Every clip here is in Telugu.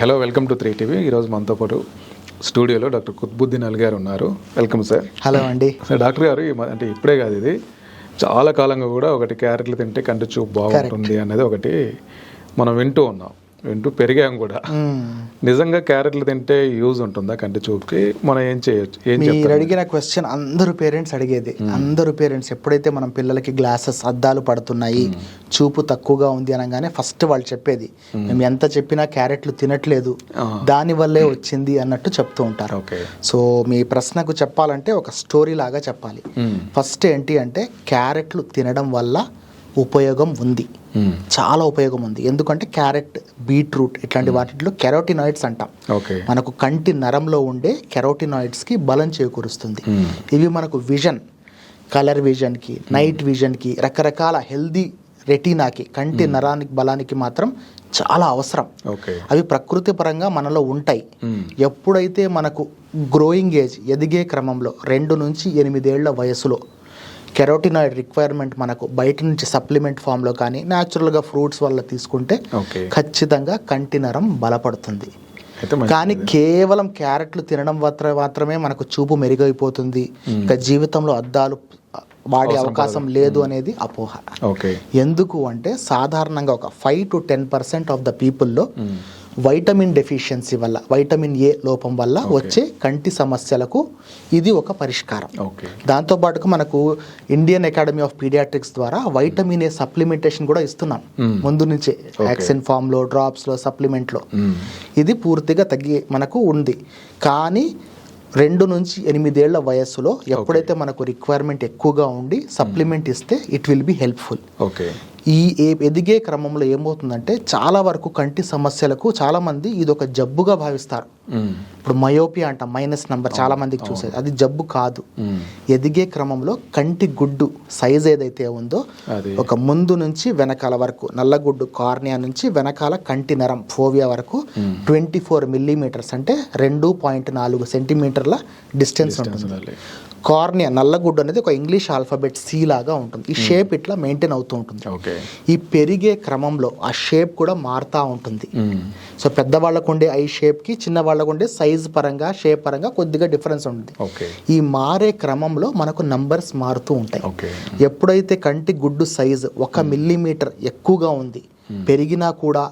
Hello welcome to three TV ఈరోజు మనతో పాటు స్టూడియోలో డాక్టర్ కుత్బుద్దీన్ అల్ గారు ఉన్నారు. వెల్కమ్ సార్ హలో అండి. సార్ డాక్టర్ గారు అంటే ఇప్పుడే కాదు ఇది. చాలా కాలంగా కూడా ఒకటి క్యారెట్లు తింటే కంటి చూపు బాగుంటుంది అనేది ఒకటి మనం వింటూ ఉన్నాం. వింటూ పెరిగాం కూడా. నిజంగా క్యారెట్లు తింటే యూజ్ ఉంటుందా కంటి చూపుకి? మనం ఏం చేయొచ్చు? ఏం మీరు అడిగిన క్వశ్చన్ అందరూ పేరెంట్స్ అడిగేది. అందరూ పేరెంట్స్ ఎప్పుడైతే మనం పిల్లలకి గ్లాసెస్ అద్దాలు పడుతున్నాయి చూపు తక్కువగా ఉంది అనగానే ఫస్ట్ వాళ్ళు చెప్పేది మేము. ఎంత చెప్పినా క్యారెట్లు తినట్లేదు. దాని వల్లే వచ్చింది అన్నట్టు చెప్తూ ఉంటారు. ఓకే. సో మీ ప్రశ్నకు చెప్పాలంటే ఒక స్టోరీ లాగా చెప్పాలి. ఫస్ట్ ఏంటి అంటే క్యారెట్లు తినడం వల్ల ఉపయోగం ఉంది. చాలా ఉపయోగం ఉంది. ఎందుకంటే క్యారెట్ బీట్రూట్ ఇట్లాంటి వాటిలో కెరోటినాయిడ్స్ అంటాం. ఓకే. మనకు కంటి నరంలో ఉండే కెరోటినాయిడ్స్కి బలం చేకూరుస్తుంది. ఇవి మనకు విజన్ కలర్ విజన్కి నైట్ విజన్కి రకరకాల హెల్దీ రెటీనాకి కంటి నరానికి బలానికి మాత్రం చాలా అవసరం. ఓకే. అవి ప్రకృతి పరంగా మనలో ఉంటాయి. ఎప్పుడైతే మనకు గ్రోయింగ్ ఏజ్ ఎదిగే క్రమంలో రెండు నుంచి ఎనిమిదేళ్ళ వయసులో కెరోటినాయిడ్ రిక్వైర్మెంట్ మనకు బయట నుంచి సప్లిమెంట్ ఫామ్లో కానీ న్యాచురల్గా ఫ్రూట్స్ వల్ల తీసుకుంటే ఖచ్చితంగా కంటి నరం బలపడుతుంది. కానీ కేవలం క్యారెట్లు తినడం మాత్ర- మాత్రమే మనకు చూపు మెరుగైపోతుంది. ఇంకా జీవితంలో అద్దాలు వాడే అవకాశం లేదు అనేది అపోహ. ఓకే. ఎందుకు అంటే సాధారణంగా ఒక five to ten percent of the పీపుల్లో vitamin deficiency వల్ల వైటమిన్ ఏ లోపం వల్ల వచ్చే కంటి సమస్యలకు ఇది ఒక పరిష్కారం. ఓకే దాంతోపాటుగా మనకు ఇండియన్ అకాడమీ ఆఫ్ పీడియాట్రిక్స్ ద్వారా వైటమిన్ ఏ సప్లిమెంటేషన్ కూడా ఇస్తున్నాం. ముందు నుంచే వ్యాక్సిన్ ఫామ్లో డ్రాప్స్లో సప్లిమెంట్లో ఇది పూర్తిగా తగ్గి మనకు ఉంది. కానీ రెండు నుంచి ఎనిమిదేళ్ళ వయస్సులో ఎప్పుడైతే మనకు రిక్వైర్మెంట్ ఎక్కువగా ఉండి సప్లిమెంట్ ఇస్తే it will be helpful okay ఈ ఏ- ఎదిగే క్రమంలో ఏమవుతుందంటే చాలా వరకు కంటి సమస్యలకు చాలా మంది ఇది ఒక జబ్బుగా భావిస్తారు. ఇప్పుడు మయోపియా అంటాం మైనస్ నంబర్ చాలా మందికి చూసేది. అది జబ్బు కాదు. ఎదిగే క్రమంలో కంటి గుడ్డు సైజ్ ఏదైతే ఉందో ఒక ముందు నుంచి వెనకాల వరకు నల్లగుడ్డు కార్నియా నుంచి వెనకాల కంటి నరం ఫోవియా వరకు ట్వంటీ ఫోర్ మిల్లీమీటర్స్ అంటే రెండు పాయింట్ నాలుగు సెంటీమీటర్ల డిస్టెన్స్ ఉంటుంది. కార్నియా నల్లగుడ్డు అనేది ఒక ఇంగ్లీష్ ఆల్ఫాబెట్ సి లాగా ఉంటుంది. ఈ షేప్ ఇట్లా మెయింటైన్ అవుతూ ఉంటుంది. ఓకే. ఈ పెరిగే క్రమంలో ఆ షేప్ కూడా మారుతూ ఉంటుంది. సో పెద్దవాళ్ళకు ఉండే ఐ షేప్కి చిన్న వాళ్ళకు ఉండే సైజ్ పరంగా షేప్ పరంగా కొద్దిగా డిఫరెన్స్ ఉంటుంది. ఓకే. ఈ మారే క్రమంలో మనకు నంబర్స్ మారుతూ ఉంటాయి. ఓకే. ఎప్పుడైతే కంటి గుడ్డు సైజు ఒక మిల్లీమీటర్ ఎక్కువగా ఉంది పెరిగినా కూడా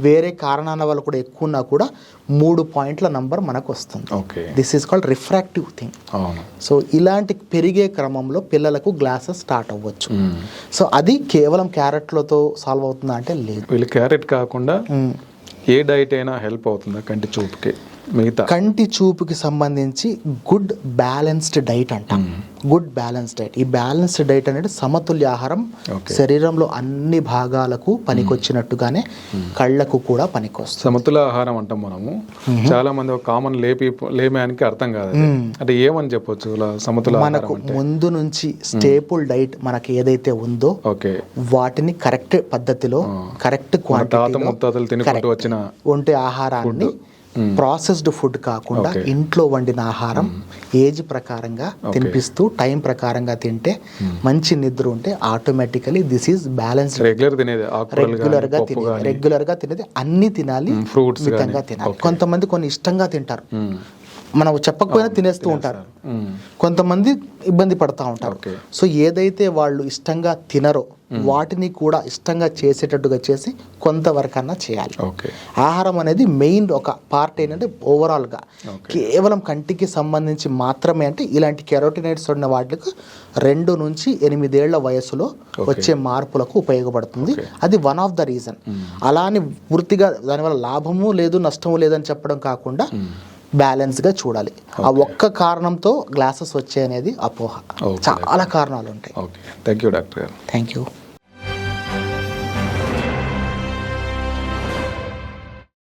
వేరే కారణాల వల్ల కూడా ఎక్కువ ఉన్నా కూడా మూడు పాయింట్ల నంబర్ మనకు వస్తుంది. Okay. This is called refractive thing so ఇలాంటి పెరిగే క్రమంలో పిల్లలకు గ్లాసెస్ స్టార్ట్ అవ్వచ్చు. సో అది కేవలం క్యారెట్లతో సాల్వ్ అవుతుందా అంటే లేదు. వీళ్ళు క్యారెట్ కాకుండా మ్మ్. ఏ డైట్ అయినా హెల్ప్ అవుతుందా కంటి చూపుకి? మిగతా. కంటి చూపుకి సంబంధించి గుడ్ బ్యాలెన్స్డ్ డైట్ అంటాం. Good balanced diet. ఈ బ్యాలెన్స్డ్ డైట్ అనేది సమతుల్య ఆహారం. శరీరంలో అన్ని భాగాలకు పనికొచ్చినట్టుగానే కళ్ళకు కూడా పనికొస్తుంది. సమతుల ఆహారం అంటాం మనము. చాలా మంది ఒక కామన్ లేపి లేమేయానికి అర్థం కాదు. అంటే ఏమని చెప్పొచ్చు? సమతుల మనకు ముందు నుంచి స్టేపుల్ డైట్ మనకి ఏదైతే ఉందో ఓకే. వాటిని కరెక్ట్ పద్ధతిలో కరెక్ట్ క్వాంటిటీ వంటే ఆహారాన్ని ప్రాసెస్డ్ ఫుడ్ కాకుండా. ఇంట్లో వండిన ఆహారం ఏజ్ ప్రకారంగా తినిపిస్తూ టైం ప్రకారంగా తింటే మంచి నిద్ర ఉంటే automatically this is balanced. Regular తినేది రెగ్యులర్గా తినేది రెగ్యులర్గా తినేది అన్ని తినాలి ఫ్రూట్స్ మితంగా తినాలి. కొంతమంది కొన్ని ఇష్టంగా తింటారు. మనం చెప్పకపోయినా తినేస్తూ ఉంటారు. కొంతమంది ఇబ్బంది పడతా ఉంటారు. సో ఏదైతే వాళ్ళు ఇష్టంగా తినరో వాటిని కూడా ఇష్టంగా చేసేటట్టుగా చేసి కొంతవరకన్నా చేయాలి. ఆహారం అనేది మెయిన్ ఒక పార్ట్ ఏంటంటే ఓవరాల్గా. కేవలం కంటికి సంబంధించి మాత్రమే అంటే ఇలాంటి కెరోటినైడ్స్ ఉన్న వాటికి రెండు నుంచి ఎనిమిదేళ్ళ వయసులో వచ్చే మార్పులకు ఉపయోగపడుతుంది. అది వన్ ఆఫ్ ద రీజన్. అలా అని పూర్తిగా దానివల్ల లాభము లేదు నష్టము లేదని చెప్పడం కాకుండా బ్యాలెన్స్గా చూడాలి. ఆ ఒక్క కారణంతో గ్లాసెస్ వచ్చాయనేది అపోహ. చాలా కారణాలు ఉంటాయి ఓకే థ్యాంక్ యూ డాక్టర్ గారు థ్యాంక్ యూ